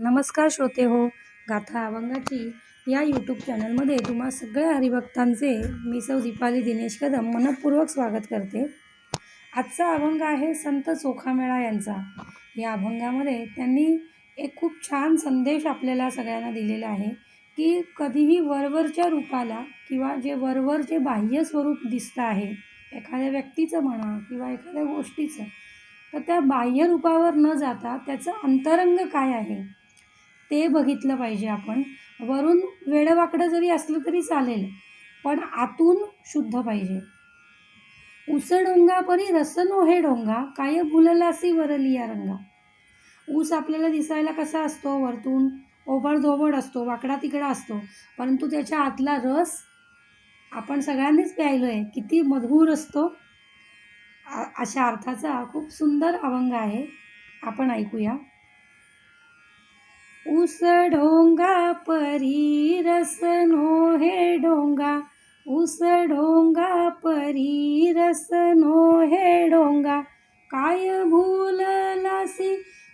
नमस्कार श्रोते हो गाथा अभंगाची या यूट्यूब चॅनलमध्ये तुम्हा सगळ्या हरिभक्तांचे मी सौ दीपाली दिनेश कदम मनपूर्वक स्वागत करते. आजचा अभंग आहे संत चोखामेळा यांचा. या अभंगामध्ये त्यांनी एक खूप छान संदेश आपल्याला सगळ्यांना दिलेला आहे की कधीही वरवरच्या रूपाला किंवा जे वरवर जे बाह्य स्वरूप दिसतं आहे एखाद्या व्यक्तीचं म्हणा किंवा एखाद्या गोष्टीचं तर त्या बाह्य रूपावर न जाता त्याचं अंतरंग काय आहे? ते बघितलं पाहिजे आपण. वरून वेडवाकडं जरी असलं तरी चालेल पण आतून शुद्ध पाहिजे. उस डोंगा परी रसनो हे डोंगा काय भुललासी वरलिया रंगा. ऊस आपल्याला दिसायला कसा असतो? वरतून ओबडधोबड असतो वाकडा तिकडा असतो परंतु त्याच्या आतला रस आपण सगळ्यांनीच प्यायलो आहे किती मधुर असतो. अशा अर्थाचा खूप सुंदर अभंग आहे. आपण ऐकूया. उस ढोंगा परी रसनो हे डोंगा। उस ढोंगा परी रसनो हे डोंगा। काय भूललासी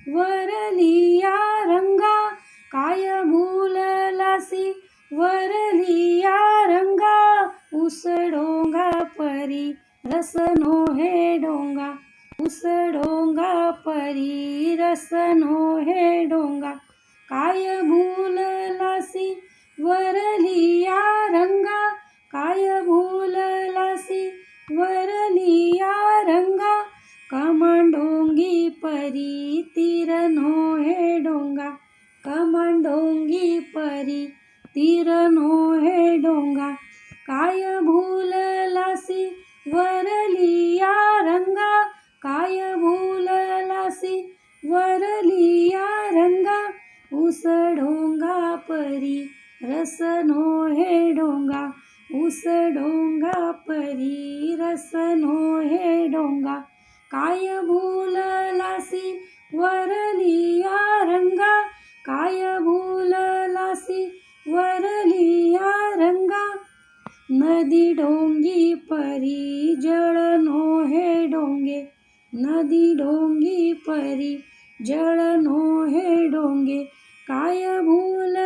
वरलिया रंगा। काय भूललासी वरलिया रंगा। उस डोंगा परी रसनो हे डोंगा। उस डोंगा परी रसनो हे डोंगा। काय भूललासी वरलिया रंगा? काय भूललासी वरलिया रंगा? कमांडोंगी परी तिरनो हे डोंगा. कमांडोंगी परी तिरनो हे डोंगा. काय भूल परी रसनो है डोंगा, उस डोंगा परी रसनो हे डोंगा। काय भूल भूललासी वरलिया रंगा काय भूल भूललासी वरलिया रंगा नदी डोंगी परी जळनो हे डोंगे, नदी डोंगी परी जळनो हे डोंगे। काय भूललासी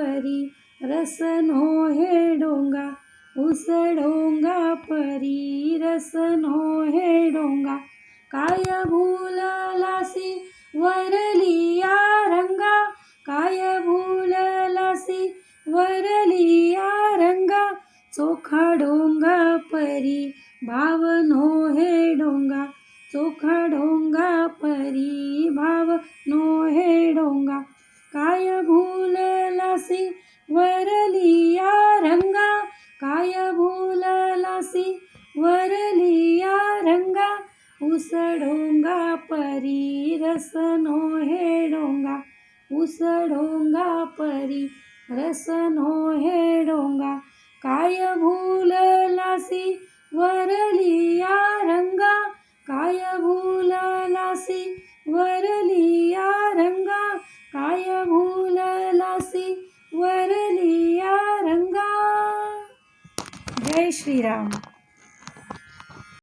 परी परी रसनो हे डोंगा उस डोंगा परी रसनो हे डोंगा. काय भूललासी वरलिया रंगा काय भूललासी वरलिया रंगा. चोखा डोंगा परी भावनो हे डोंगा. चोखा डोंगा परी भाव नो हे डोंगा. काय भूललासी वरलिया रंगा? काय भूललासी वरलिया रंगा? उस डोंगा परी रसनो हे डोंगा. उस ढोंगा परी रसनो हे डोंगा. काय भूललासी वरलिया रंगा? respira.